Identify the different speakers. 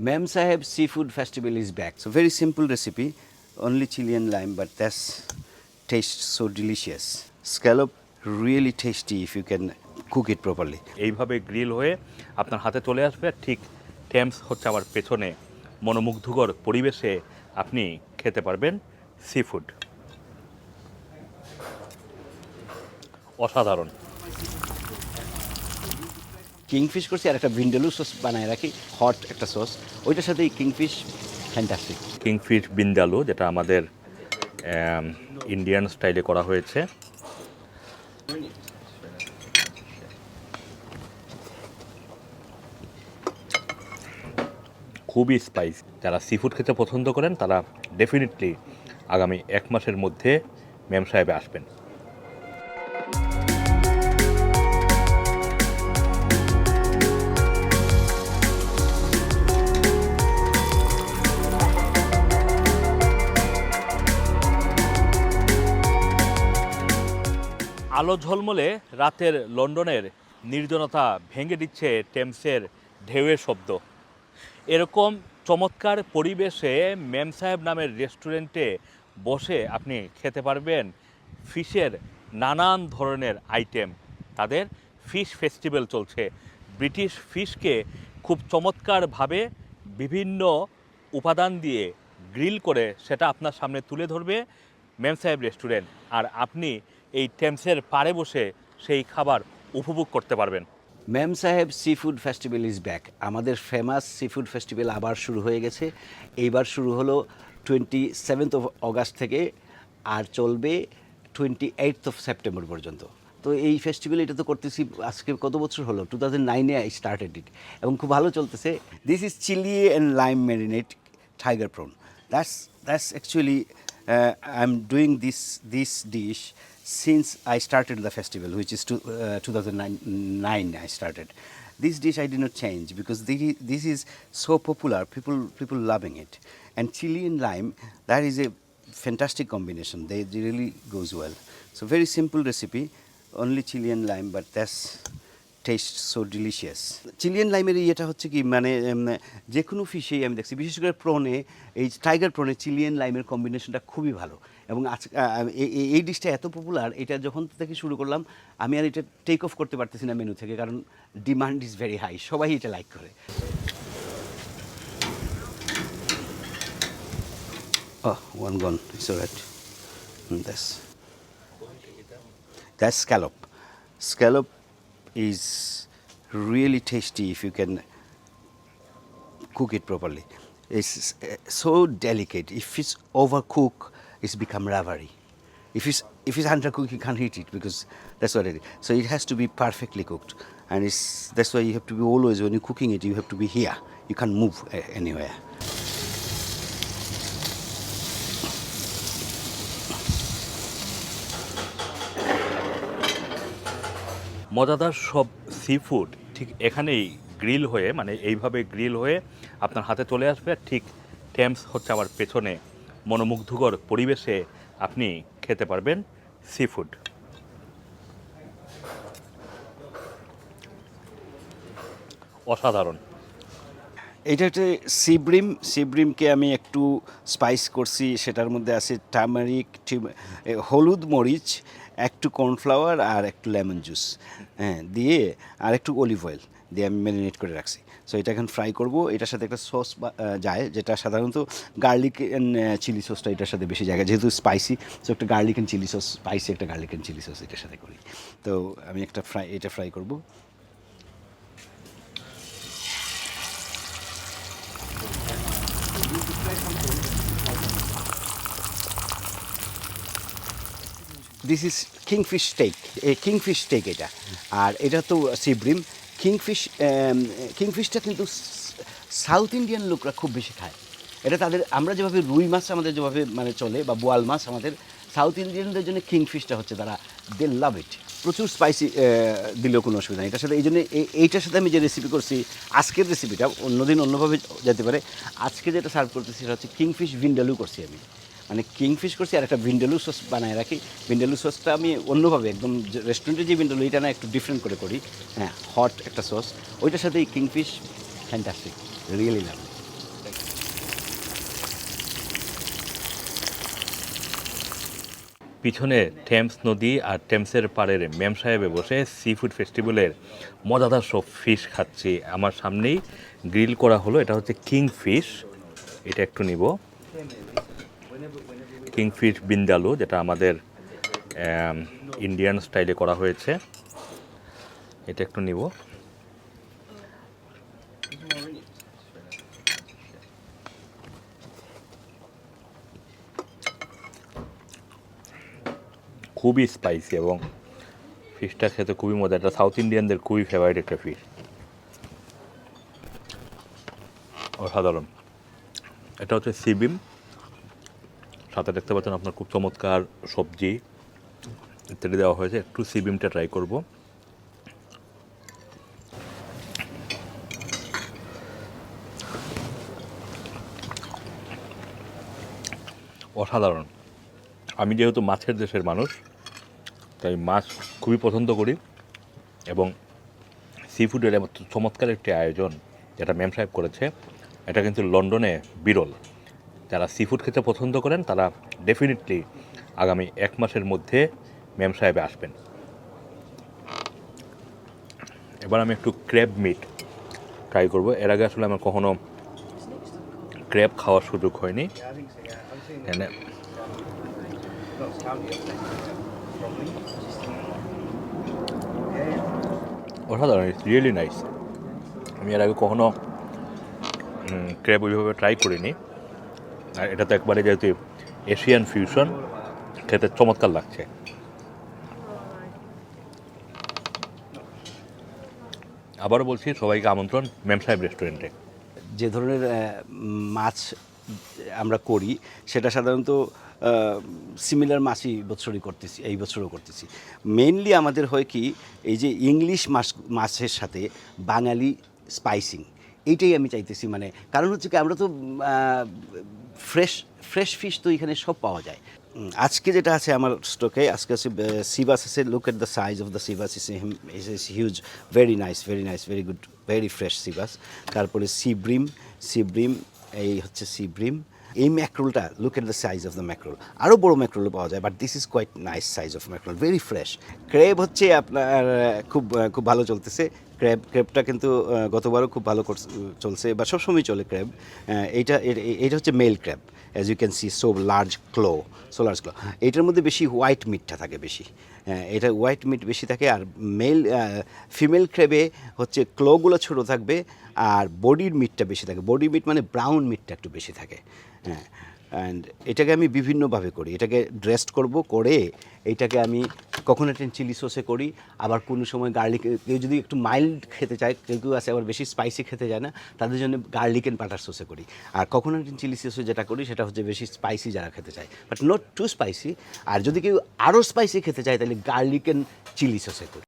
Speaker 1: Mem Saheb Seafood Festival is back. So very simple recipe, only chili and lime, but that's tastes so delicious. Scallop really tasty if you can cook it properly.
Speaker 2: এইভাবে grill হয়ে আপনার হাতে চলে আসবে ঠিক Thames হচ্ছে আমার পেছনে মনোমুগ্ধকর পরিবেশে আপনি খেতে পারবেন সি ফুড অসাধারণ
Speaker 1: কিংফিশ করছি আর একটা ভিন্ডালু সস বানায় রাখি, হট একটা সস। ওইটার সাথে কিংফিশ ফ্যান্টাস্টিক
Speaker 2: কিংফিশ বিন্দালু, যেটা আমাদের ইন্ডিয়ান স্টাইলে করা হয়েছে। খুবই স্পাইস যারা সি ফুড খেতে পছন্দ করেন, তারা ডেফিনেটলি আগামী এক মাসের মধ্যে ম্যাম সাহেবে আসবেন। আলো ঝলমলে রাতের লন্ডনের নির্জনতা ভেঙে দিচ্ছে টেমসের ঢেউয়ের শব্দ। এরকম চমৎকার পরিবেশে মেম সাহেব নামের রেস্টুরেন্টে বসে আপনি খেতে পারবেন ফিশের নানান ধরনের আইটেম। তাদের ফিশ ফেস্টিভ্যাল চলছে। ব্রিটিশ ফিশকে খুব চমৎকারভাবে বিভিন্ন উপাদান দিয়ে গ্রিল করে সেটা আপনার সামনে তুলে ধরবে মেম সাহেব রেস্টুরেন্ট। আর আপনি এই টেমসের পাড়ে বসে সেই খাবার উপভোগ করতে পারবেন।
Speaker 1: Ma'am Saheb sea food festival is back আমাদের ফেমাস সি ফুড ফেস্টিভ্যাল আবার শুরু হয়ে গেছে। এইবার শুরু হলো টোয়েন্টি সেভেন্থ অফ অগাস্ট থেকে আর চলবে টোয়েন্টি এইট অফ সেপ্টেম্বর পর্যন্ত। তো এই ফেস্টিভ্যাল এটা তো করতেছি, আজকে কত বছর হলো? টু থাউজেন্ড নাইনে আই স্টার্টেড ইট এবং খুব ভালো চলতেছে। This is chilli and lime marinate tiger prawn that's that's actually I am doing this this dish since I started the festival, which is two, uh, 2009, I started. This dish I did not change because the, this is so popular, people, people loving it. And chili and lime, that is a fantastic combination. They, they really goes well. So very simple recipe, only chili and lime, but that's taste so delicious chilli and লাইমের ইয়েটা হচ্ছে কি মানে যে কোনো ফিশেই আমি দেখছি। বিশেষ করে প্রনে এই টাইগার প্রনে চিলিয়ান লাইমের কম্বিনেশনটা খুবই ভালো। এবং আজ এই ডিশটা এত পপুলার এটা যখন থেকে শুরু করলাম আমি আর এটা টেক অফ করতে পারতেছি না মেনু থেকে কারণ ডিমান্ড ইজ ভেরি হাই সবাই এটা লাইক করে। Oh, that's scallop. Scallop is really tasty if you can cook it properly. It's uh, so delicate. If it's overcooked, it's become rubbery. If it's if it's undercooked, you can't eat it because that's what it is. So it has to be perfectly cooked, and it's that's why you have to be always when you're cooking it, you have to be here. You can't move uh, anywhere.
Speaker 2: মজাদার সব sea food ঠিক এখানেই grill হয়ে মানে এইভাবে grill হয়ে আপনার হাতে চলে আসবে। আর ঠিক টেমস হচ্ছে আমার পেছনে মনোমুগ্ধকর পরিবেশে আপনি খেতে পারবেন সি ফুড অসাধারণ।
Speaker 1: এটা হচ্ছে সিব্রিম সিব্রিমকে আমি একটু স্পাইস করছি। সেটার মধ্যে আছে টার্মারিক হলুদ মরিচ একটু কর্নফ্লাওয়ার আর একটু লেমন জুস হ্যাঁ দিয়ে আর একটু অলিভ অয়েল দিয়ে আমি ম্যারিনেট করে রাখছি। সো এটা এখন ফ্রাই করব। এটার সাথে একটা সস যায়, যেটা সাধারণত গার্লিক অ্যান্ড চিলি সসটা এটার সাথে বেশি জায়গা যেহেতু স্পাইসি সো একটা garlic and chilli sauce spicy একটা গার্লিক অ্যান্ড চিলি সস এটার সাথে করি। তো, আমি একটা ফ্রাই এটা ফ্রাই করব। দিস ইজ কিংফিশ স্টেক এই কিংফিশ স্টেক এটা। আর এটা তো সিব্রিম কিংফিশ কিংফিশটা কিন্তু সাউথ ইন্ডিয়ান লোকরা খুব বেশি খায়। এটা তাদের, আমরা যেভাবে রুই মাছ আমাদের যেভাবে মানে চলে বা বোয়াল মাছ আমাদের সাউথ ইন্ডিয়ানদের জন্য কিংফিশটা হচ্ছে তারা দে লাভ ইট প্রচুর স্পাইসি দিলেও কোনো অসুবিধা নেই। এটার সাথে, এই জন্য এই- এইটার সাথে আমি যে রেসিপি করছি, আজকের রেসিপিটা অন্যদিন অন্যভাবে যেতে পারে। আজকে যেটা সার্ভ করতেছি সেটা হচ্ছে কিংফিশ ভিন্ডালু করছি আমি। মানে কিংফিশ করছি, আর একটা ভিন্ডেলু সস বানায় রাখি। ভিন্ডেলু সসটা আমি অন্যভাবে একদম রেস্টুরেন্টে যে ভিন্ডেলু, এটা না একটু ডিফারেন্ট করে করি। হ্যাঁ হট একটা সস। ওইটার সাথে এই কিংফিশ ফ্যান্টাস্টিক রিয়েলি লাভ
Speaker 2: পিছনে টেমস নদী আর টেমসের পাড়ের ম্যাম সাহেবে বসে সি ফুড ফেস্টিভ্যালের মজাদার সব ফিশ খাচ্ছি। আমার সামনেই গ্রিল করা হলো, এটা হচ্ছে কিং ফিশ এটা একটু নিব। কিং ফিশ বিন্দালু, যেটা আমাদের ইন্ডিয়ান স্টাইলে করা হয়েছে। এটা একটু নিব। খুবই স্পাইসি এবং ফিশটা খেতে খুবই মজা। এটা সাউথ ইন্ডিয়ানদের খুবই ফেভারিট একটা ফিশ অসাধারণ। এটা হচ্ছে সিবিম সাথে দেখতে পাচ্ছেন আপনার খুব চমৎকার সবজি। ইত্যাদি দেওয়া হয়েছে, একটু সিবিমটা ট্রাই করব। অসাধারণ। আমি যেহেতু মাছের দেশের মানুষ, তাই মাছ খুবই পছন্দ করি এবং সি ফুডের চমৎকার একটি আয়োজন যেটা ম্যাম সাহেব করেছে, এটা কিন্তু লন্ডনে বিরল। যারা সি ফুড খেতে পছন্দ করেন, তারা ডেফিনেটলি আগামী এক মাসের মধ্যে ম্যাম সাহেবে আসবেন। এবার আমি একটু ক্র্যাব মিট ট্রাই করব। এর আগে আসলে আমার কখনো ক্র্যাব খাওয়ার সুযোগ হয়নি। এনে অসাধারণ ইটস রিয়েলি নাইস আমি এর আগে কখনো ক্র্যাব ওইভাবে ট্রাই করিনি। আর এটা তো একবারে যেহেতু এশিয়ান ফিউশন খেতে চমৎকার লাগছে। আবারও বলছি, সবাইকে আমন্ত্রণ ম্যাম সাহেব রেস্টুরেন্টে।
Speaker 1: যে ধরনের মাছ আমরা করি, সেটা সাধারণত সিমিলার মাছই বছরই করতেছি, এই বছরও করতেছি। মেইনলি আমাদের হয় কি, এই যে ইংলিশ মাছ, মাছের সাথে বাঙালি স্পাইসিং এইটাই আমি চাইতেছি মানে কারণ হচ্ছে কি আমরা তো ফ্রেশ ফ্রেশ ফিশ তো এখানে সব পাওয়া যায়। আজকে যেটা আছে আমার স্টকে আজকে আছে সিবাস আছে look at the size of the sea bass is is huge very nice very nice very good very fresh sea bass তারপরে সিব্রিম সিব্রিম এই হচ্ছে সি ব্রিম এই ম্যাক্রোলটা look at the size of the mackerel আরও বড় ম্যাক্রোলও পাওয়া যায় but this is quite nice size of mackerel very fresh crab হচ্ছে আপনার খুব খুব ভালো চলতেছে। ক্র্যাব ক্র্যাবটা কিন্তু গতবারও খুব ভালো চলছে বা সবসময় চলে ক্র্যাব এইটা এটা হচ্ছে male crab as you can see so large claw so large claw এটার মধ্যে বেশি হোয়াইট মিটটা থাকে বেশি। হ্যাঁ, এটা হোয়াইট মিট বেশি থাকে আর মেল ফিমেল ক্রেবে হচ্ছে ক্লোগুলো ছোটো থাকবে আর বডির মিটটা বেশি থাকে। বডি মিট মানে ব্রাউন মিটটা একটু বেশি থাকে। হ্যাঁ অ্যান্ড এটাকে আমি বিভিন্নভাবে করি। এটাকে ড্রেসড করব করে এইটাকে আমি কোকোনাট অ্যান্ড চিলি সসে করি। আবার কোনো সময় গার্লিক কেউ যদি একটু মাইল্ড খেতে চায়, কেউ কেউ আছে আবার বেশি স্পাইসি খেতে চায় না, তাদের জন্য গার্লিক অ্যান্ড বাটার সসে করি। আর কোকোনাট অ্যান্ড চিলি সসে যেটা করি, সেটা হচ্ছে বেশি স্পাইসি যারা খেতে চায়। বাট নট টু স্পাইসি আর যদি কেউ আরও স্পাইসি খেতে চায়, তাহলে গার্লিক অ্যান্ড চিলি সসে করি।